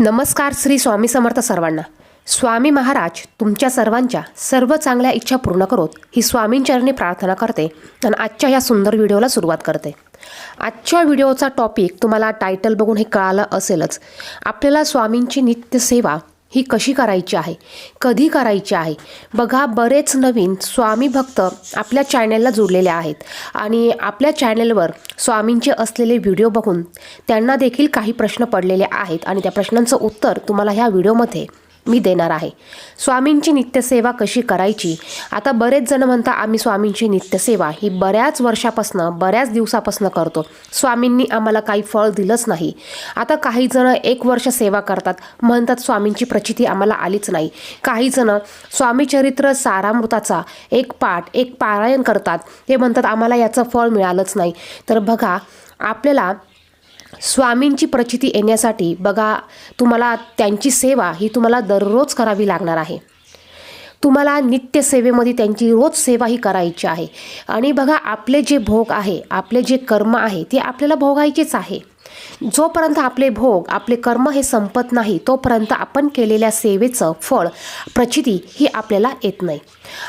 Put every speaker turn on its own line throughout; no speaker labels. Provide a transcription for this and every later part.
नमस्कार श्री स्वामी समर्थ सर्वांना. स्वामी महाराज तुमच्या सर्वांच्या सर्व चांगल्या इच्छा पूर्ण करोत ही स्वामींचरणी प्रार्थना करते आणि आजच्या या सुंदर व्हिडिओला सुरुवात करते. आजच्या व्हिडिओचा टॉपिक तुम्हाला टायटल बघून हे कळालं असेलच. आपल्याला स्वामींची नित्यसेवा ही कशी करायची आहे? कधी करायची आहे? बघा बरेच नवीन स्वामी भक्त आपल्या चॅनलला जोडलेले आहेत आणि आपल्या चॅनलवर स्वामींचे असलेले व्हिडिओ बघून त्यांना देखील काही प्रश्न पडलेले आहेत आणि त्या प्रश्नांचं उत्तर तुम्हाला ह्या व्हिडिओमध्ये मी देणार आहे. स्वामींची नित्यसेवा कशी करायची? आता बरेच जण म्हणता आम्ही स्वामींची नित्यसेवा ही बऱ्याच वर्षापासनं बऱ्याच दिवसापासनं करतो. स्वामींनी आम्हाला काही फळ दिलंच नाही. आता काही जण एक वर्ष सेवा करतात म्हणतात स्वामींची प्रचिती आम्हाला आलीच नाही. काही जण स्वामी चरित्र सारामृताचा एक पाठ एक पारायण करतात. ते म्हणतात आम्हाला याचं फळ मिळालंच नाही. तर बघा आपल्याला स्वामींची प्रचिती येण्यासाठी बघा तुम्हाला त्यांची सेवा ही तुम्हाला दररोज करावी लागणार आहे. तुम्हाला नित्यसेवेमध्ये त्यांची रोज सेवा ही करायची आहे. आणि बघा आपले जे भोग आहे आपले जे कर्म आहे ते आपल्याला भोगायचेच आहे. जोपर्यंत आपले भोग आपले कर्म हे संपत नाही तोपर्यंत आपण केलेल्या सेवेचं फळ प्रचिती ही आपल्याला येत नाही.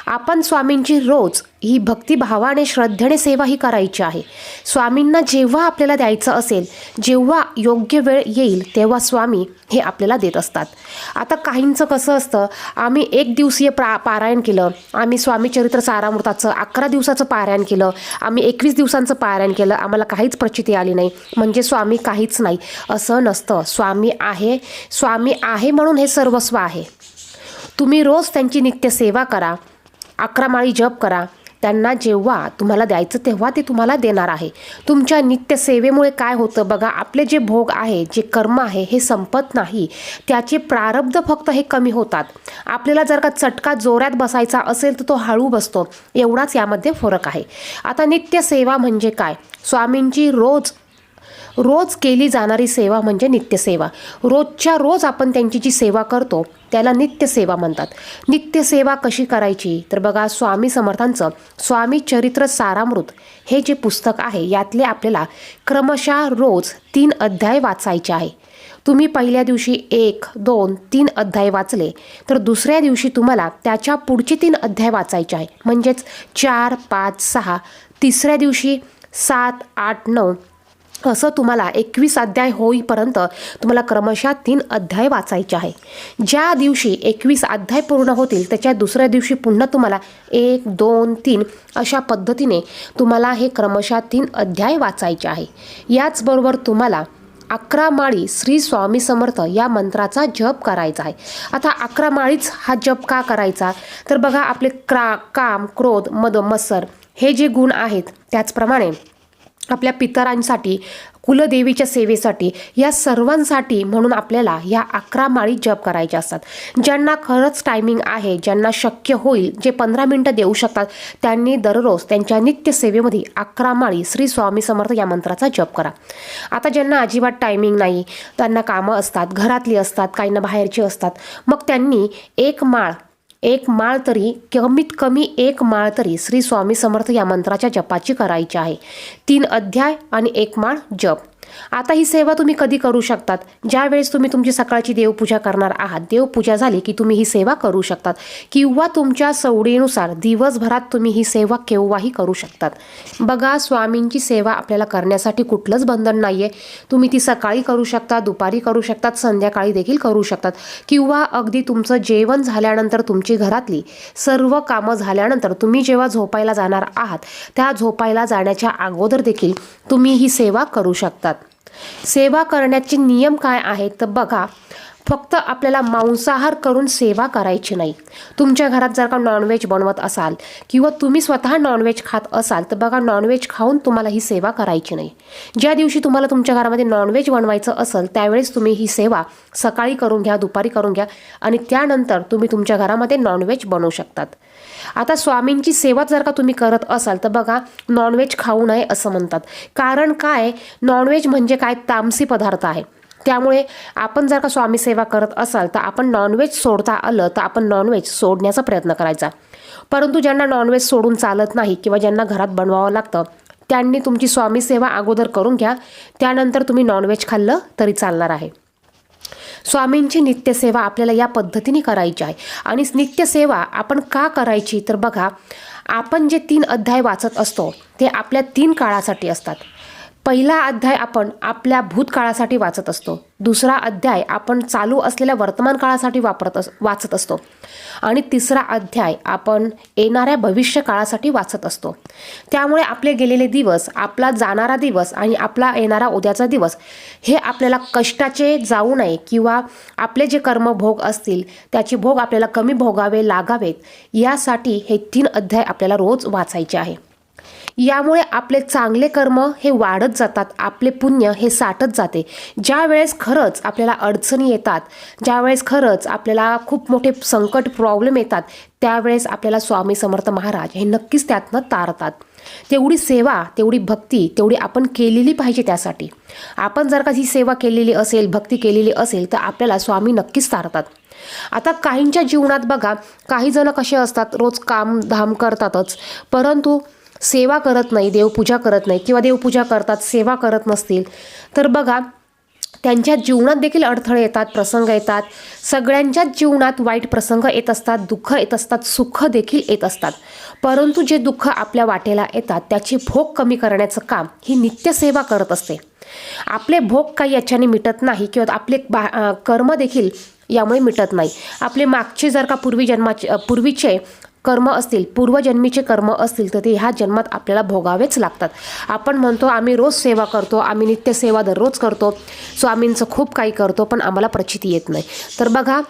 आपण स्वामींची रोज ही भक्तिभावाने श्रद्धेने सेवा ही करायची आहे. स्वामींना जेव्हा आपल्याला द्यायचं असेल जेव्हा योग्य वेळ येईल तेव्हा स्वामी हे आपल्याला देत असतात. आता काहींचं कसं असतं आम्ही एक दिवसीय प्रा पारायण केलं आम्ही स्वामी चरित्र सारामृताचं अकरा दिवसाचं पारायण केलं आम्ही एकवीस दिवसांचं पारायण केलं आम्हाला काहीच प्रचिती आली नाही. म्हणजे स्वामी काहीच नाही. असं नसतं. स्वामी आहे स्वामी आहे म्हणून हे सर्वस्व आहे. तुम्ही रोज त्यांची नित्यसेवा करा. अकरा माळी जप करा. त्यांना जेव्हा तुम्हाला द्यायचं तेव्हा ते तुम्हाला देणार आहे. तुमच्या नित्यसेवेमुळे काय होतं बघा आपले जे भोग आहे जे कर्म आहे हे संपत नाही. त्याचे प्रारब्ध फक्त हे कमी होतात. आपल्याला जर का चटका जोरात बसायचा असेल तर तो हळू बसतो. एवढाच यामध्ये फरक आहे. आता नित्यसेवा म्हणजे काय? स्वामींची रोज रोज केली जाणारी सेवा म्हणजे नित्यसेवा. रोजच्या रोज आपण त्यांची जी सेवा करतो त्याला नित्यसेवा म्हणतात. नित्यसेवा कशी करायची? तर बघा स्वामी समर्थांचं स्वामी चरित्र सारामृत हे जे पुस्तक आहे यातले आपल्याला क्रमशः रोज तीन अध्याय वाचायचे आहे. तुम्ही पहिल्या दिवशी एक दोन तीन अध्याय वाचले तर दुसऱ्या दिवशी तुम्हाला त्याच्या पुढचे तीन अध्याय वाचायचे आहे. म्हणजेच चार पाच सहा. तिसऱ्या दिवशी सात आठ नऊ असं तुम्हाला एकवीस अध्याय होईपर्यंत तुम्हाला क्रमशः तीन अध्याय वाचायचे आहे. ज्या दिवशी एकवीस अध्याय पूर्ण होतील त्याच्या दुसऱ्या दिवशी पुन्हा तुम्हाला एक दोन तीन अशा पद्धतीने तुम्हाला हे क्रमशः तीन अध्याय वाचायचे आहे. याचबरोबर तुम्हाला अकरा माळी श्री स्वामी समर्थ या मंत्राचा जप करायचा आहे. आता अकरा माळीच हा जप का करायचा? तर बघा आपले क्रा काम क्रोध मद मत्सर हे जे गुण आहेत त्याचप्रमाणे आपल्या पितरांसाठी कुलदेवीच्या सेवेसाठी या सर्वांसाठी म्हणून आपल्याला या अकरा माळी जप करायच्या असतात. ज्यांना खरंच टायमिंग आहे ज्यांना शक्य होईल जे पंधरा मिनटं देऊ शकतात त्यांनी दररोज त्यांच्या नित्यसेवेमध्ये अकरा माळी श्री स्वामी समर्थ या मंत्राचा जप करा. आता ज्यांना अजिबात टायमिंग नाही त्यांना कामं असतात घरातली असतात काहींना बाहेरची असतात मग त्यांनी एक माळ एक माळ तरी कमीत कमी एक माळ तरी श्री स्वामी समर्थ या मंत्राच्या जपाची करायची आहे. तीन अध्याय आणि एक माळ जप. आता ही सेवा तुम्ही कधी करू शकतात? ज्यावेळेस तुम्ही तुमची सकाळची देवपूजा करणार आहात देवपूजा झाली की तुम्ही ही सेवा करू शकतात. किंवा तुमच्या सवडीनुसार दिवसभरात तुम्ही ही सेवा केव्हाही करू शकतात. बघा स्वामींची सेवा आपल्याला करण्यासाठी कुठलंच बंधन नाही आहे तुम्ही ती सकाळी करू शकता दुपारी करू शकतात संध्याकाळी देखील करू शकतात. किंवा अगदी तुमचं जेवण झाल्यानंतर तुमची घरातली सर्व कामं झाल्यानंतर तुम्ही जेव्हा झोपायला जाणार आहात त्या झोपायला जाण्याच्या अगोदर देखील तुम्ही ही सेवा करू शकतात. सेवा करण्याचे नियम काय आहेत? तर बघा फक्त आपल्याला मांसाहार करून सेवा करायची नाही. तुमच्या घरात जर का नॉनव्हेज बनवत असाल किंवा तुम्ही स्वतः नॉनव्हेज खात असाल तर बघा नॉनव्हेज खाऊन तुम्हाला ही सेवा करायची नाही. ज्या दिवशी तुम्हाला तुमच्या घरामध्ये नॉनव्हेज बनवायचं असेल त्यावेळेस तुम्ही ही सेवा सकाळी करून घ्या दुपारी करून घ्या आणि त्यानंतर तुम्ही तुमच्या घरामध्ये नॉनव्हेज बनवू शकतात. आता स्वामींची सेवा जर का तुम्ही करत असाल तर बघा नॉनव्हेज खाऊ नये असं म्हणतात. कारण काय? नॉनव्हेज म्हणजे काय? तामसी पदार्थ आहे. त्यामुळे आपण जर का स्वामी सेवा करत असाल तर आपण नॉनव्हेज सोडता आलं तर आपण नॉनव्हेज सोडण्याचा प्रयत्न करायचा. परंतु ज्यांना नॉनव्हेज सोडून चालत नाही किंवा ज्यांना घरात बनवावं लागतं त्यांनी तुमची स्वामी सेवा अगोदर करून घ्या. त्यानंतर तुम्ही नॉनव्हेज खाल्लं तरी चालणार आहे. स्वामींची नित्यसेवा आपल्याला या पद्धतीने करायची आहे. आणि नित्यसेवा आपण का करायची? तर बघा आपण जे तीन अध्याय वाचत असतो ते आपल्या तीन काळासाठी असतात. पहिला अध्याय आपण आपल्या भूतकाळासाठी वाचत असतो. दुसरा अध्याय आपण चालू असलेल्या वर्तमान काळासाठी वापरत अस वाचत असतो. आणि तिसरा अध्याय आपण येणाऱ्या भविष्य काळासाठी वाचत असतो. त्यामुळे आपले गेलेले दिवस आपला जाणारा दिवस आणि आपला येणारा उद्याचा दिवस हे आपल्याला कष्टाचे जाऊ नये किंवा आपले जे कर्मभोग असतील त्याचे भोग आपल्याला कमी भोगावे लागावेत यासाठी हे तीन अध्याय आपल्याला रोज वाचायचे आहे. यामुळे आपले चांगले कर्म हे वाढत जातात आपले पुण्य हे साठत जाते. ज्या वेळेस खरंच आपल्याला अडचणी येतात ज्या वेळेस खरंच आपल्याला खूप मोठे संकट प्रॉब्लेम येतात त्यावेळेस आपल्याला स्वामी समर्थ महाराज हे नक्कीच त्यातनं तारतात. तेवढी सेवा तेवढी भक्ती तेवढी आपण केलेली पाहिजे त्यासाठी. आपण जर का ही सेवा केलेली असेल भक्ती केलेली असेल तर आपल्याला स्वामी नक्कीच तारतात. आता काहींच्या जीवनात बघा काही जण कसे असतात रोज काम धाम करतातच परंतु सेवा करत नाही देवपूजा करत नाही किंवा देवपूजा करतात सेवा करत नसतील तर बघा त्यांच्या जीवनात देखील अडथळे येतात प्रसंग येतात. सगळ्यांच्याच जीवनात वाईट प्रसंग येत असतात दुःख येत असतात सुख देखील येत असतात. परंतु जे दुःख आपल्या वाटेला येतात त्याची भोग कमी करण्याचं काम ही नित्यसेवा करत असते. आपले भोग काही याच्याने मिटत नाही किंवा आपले बा कर्म देखील यामुळे मिटत नाही. आपले मागचे जर का पूर्वी जन्माचे पूर्वीचे कर्म असतील पूर्वजन्मीचे कर्म असतील तर ते ह्या जन्मात आपल्याला भोगावेच लागतात. आपण म्हणतो आम्ही रोज सेवा करतो आम्ही नित्यसेवा दररोज करतो स्वामींचं खूप काही करतो पण आम्हाला प्रचिती येत नाही. तर बघा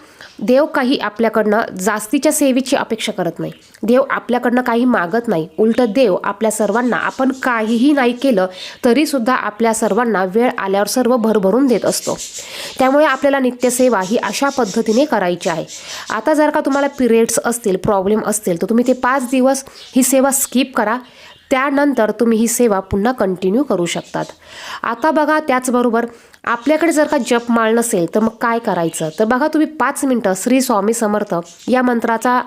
देव काही आपल्याकडनं जास्तीच्या सेवेची अपेक्षा करत नाही. देव आपल्याकडनं काही मागत नाही. उलट देव आपल्या सर्वांना आपण काहीही नाही केलं तरीसुद्धा आपल्या सर्वांना वेळ आल्यावर सर्व भरभरून देत असतो. त्यामुळे आपल्याला नित्यसेवा ही अशा पद्धतीने करायची आहे. आता जर का तुम्हाला पिरियड्स असतील प्रॉब्लेम असतील तर तुम्ही ते पाच दिवस ही सेवा स्किप करा. त्यानंतर तुम्ही ही सेवा पुन्हा कंटिन्यू करू शकतात. आता बघा त्याचबरोबर आपल्याकडे जर का जपमाळ नसेल तर मग काय करायचं? तर बघा तुम्ही पाच मिनटं श्री स्वामी समर्थ या मंत्राचा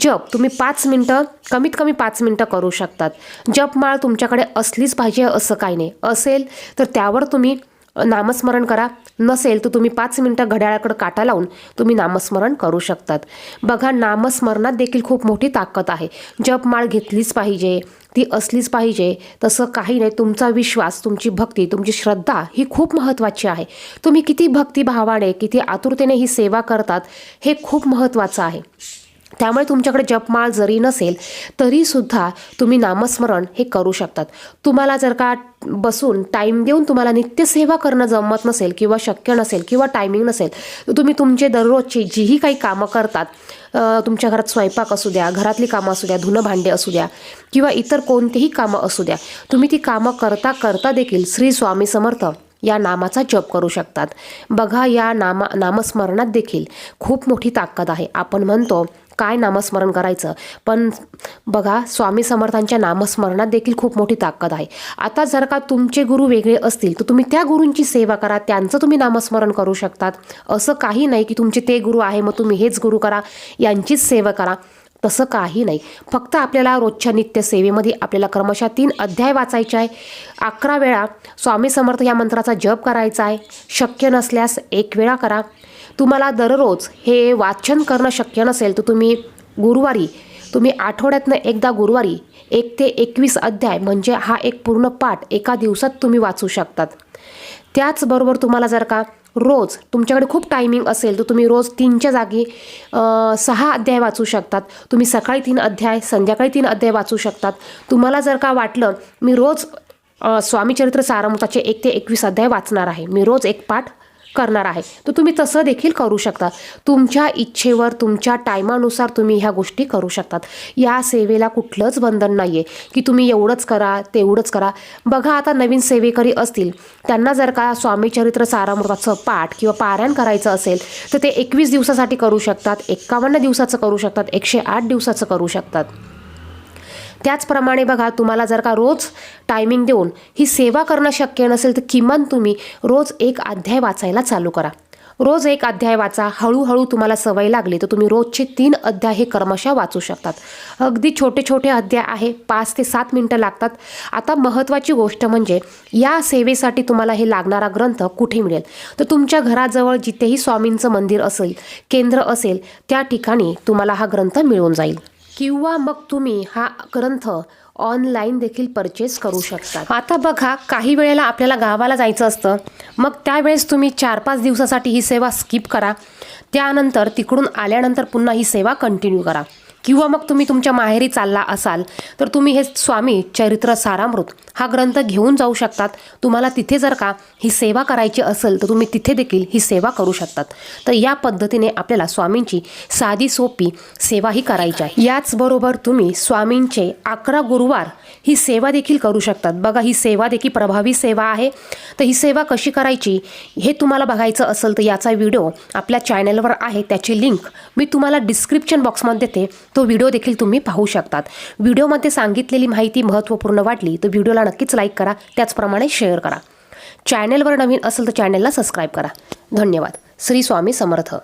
जप तुम्ही पाच मिनटं कमीत कमी पाच मिनटं करू शकतात. जपमाळ तुमच्याकडे असलीच पाहिजे असं काही नाही. असेल तर त्यावर तुम्ही नामस्मरण करा. नसेल तर तुम्ही पाच मिनटं घड्याळाकडे काटा लावून तुम्ही नामस्मरण करू शकतात. बघा नामस्मरणात देखील खूप मोठी ताकद आहे. जपमाळ घेतलीच पाहिजे ती असलीच पाहिजे. तसं काही नाही तुमचा विश्वास तुमची भक्ती तुमची श्रद्धा ही खूप महत्त्वाची आहे. तुम्ही किती भक्तिभावाने किती आतुरतेने ही सेवा करतात हे खूप महत्त्वाचं आहे. त्यामुळे तुमच्याकडे जपमाळ जरी नसेल तरीसुद्धा तुम्ही नामस्मरण हे करू शकतात. तुम्हाला जर का बसून टाईम देऊन तुम्हाला नित्यसेवा करणं जमत नसेल किंवा शक्य नसेल किंवा टायमिंग नसेल तर तुम्ही तुमचे दररोजची जीही काही कामं करतात. तुमच्या घरात स्वयंपाक असू द्या घरातली कामं असू द्या धुणं भांडे असू द्या किंवा इतर कोणतीही कामं असू द्या तुम्ही ती कामं करता करता देखील श्री स्वामी समर्थ या नामाचा जप करू शकतात. बघा या नामा नामस्मरणात देखील खूप मोठी ताकद आहे. आपण म्हणतो काय नामस्मरण करायचं? पण बघा स्वामी समर्थांच्या नामस्मरणात देखील खूप मोठी ताकद आहे. आता जर का तुमचे गुरु वेगळे असतील तर तुम्ही त्या गुरूंची सेवा करा त्यांचं तुम्ही नामस्मरण करू शकतात. असं काही नाही की तुमचे ते गुरु आहे मग तुम्ही हेच गुरु करा यांचीच सेवा करा. तसं काही नाही. फक्त आपल्याला रोजच्या नित्य सेवेमध्ये आपल्याला क्रमशः तीन अध्याय वाचायचे आहे. अकरा वेळा स्वामी समर्थ या मंत्राचा जप करायचा आहे. शक्य नसल्यास एक वेळा करा. तुम्हाला दररोज हे वाचन करणं शक्य नसेल तर तुम्ही गुरुवारी तुम्ही आठवड्यातनं एकदा गुरुवारी एक ते एकवीस अध्याय म्हणजे हा एक पूर्ण पाठ एका दिवसात तुम्ही वाचू शकतात. त्याचबरोबर तुम्हाला जर का रोज तुमच्याकडे खूप टायमिंग असेल तर तुम्ही रोज तीनच्या जागी सहा अध्याय वाचू शकतात. तुम्ही सकाळी तीन अध्याय संध्याकाळी तीन अध्याय वाचू शकतात. तुम्हाला जर का वाटलं मी रोज स्वामीचरित्र सारामृताचे एक ते एकवीस अध्याय वाचणार आहे मी रोज एक पाठ करणार आहे. तर तुम्ही तसं देखील करू शकता. तुमच्या इच्छेवर तुमच्या टायमानुसार तुम्ही ह्या गोष्टी करू शकतात. या सेवेला कुठलंच बंधन नाही आहे की तुम्ही एवढंच करा तेवढंच करा. बघा आता नवीन सेवेकरी असतील. त्यांना जर का स्वामीचरित्र सारामृताचं पाठ किंवा पारायण करायचं असेल तर ते एकवीस दिवसासाठी करू शकतात एक्कावन्न दिवसाचं करू शकतात एकशे आठ दिवसाचं करू शकतात. त्याचप्रमाणे बघा तुम्हाला जर का रोज टायमिंग देऊन ही सेवा करणं शक्य नसेल तर किमान तुम्ही रोज एक अध्याय वाचायला चालू करा. रोज एक अध्याय वाचा हळूहळू तुम्हाला सवय लागली तर तुम्ही रोजचे तीन अध्याय हे कर्मशः वाचू शकतात. अगदी छोटे छोटे अध्याय आहे पाच ते सात मिनटं लागतात. आता महत्त्वाची गोष्ट म्हणजे या सेवेसाठी तुम्हाला हे लागणारा ग्रंथ कुठे मिळेल? तर तुमच्या घराजवळ जिथेही स्वामींचं मंदिर असेल केंद्र असेल त्या ठिकाणी तुम्हाला हा ग्रंथ मिळून जाईल. किंवा मग तुम्ही हा ग्रंथ ऑनलाईन देखील परचेस करू शकता आता बघा काही वेळेला आपल्याला गावाला जायचं असतं. मग त्यावेळेस तुम्ही चार पाच दिवसासाठी ही सेवा स्किप करा. त्यानंतर तिकडून आल्यानंतर पुन्हा ही सेवा कंटिन्यू करा. किंवा मग तुम्ही तुमच्या माहेरी चालला असाल तर तुम्ही हे स्वामी चरित्र सारामृत हा ग्रंथ घेऊन जाऊ शकतात. तुम्हाला तिथे जर का ही सेवा करायची असेल तर तुम्ही तिथे देखील ही सेवा करू शकतात. तर या पद्धतीने आपल्याला स्वामींची साधी सोपी सेवा ही करायची आहे. याचबरोबर तुम्ही स्वामींचे अकरा गुरुवार ही सेवा देखील करू शकतात. बघा ही सेवा देखील प्रभावी सेवा आहे. तर ही सेवा कशी करायची हे तुम्हाला बघायचं असेल तर याचा व्हिडिओ आपल्या चॅनलवर आहे. त्याची लिंक मी तुम्हाला डिस्क्रिप्शन बॉक्समध्ये देते. तो व्हिडिओ देखील तुम्ही पाहू शकतात. व्हिडिओमध्ये सांगितलेली माहिती महत्त्वपूर्ण वाटली तर व्हिडिओला नक्कीच लाईक करा. त्याचप्रमाणे शेअर करा. चॅनलवर नवीन असेल तर चॅनेलला सबस्क्राईब करा. धन्यवाद. श्री स्वामी समर्थ.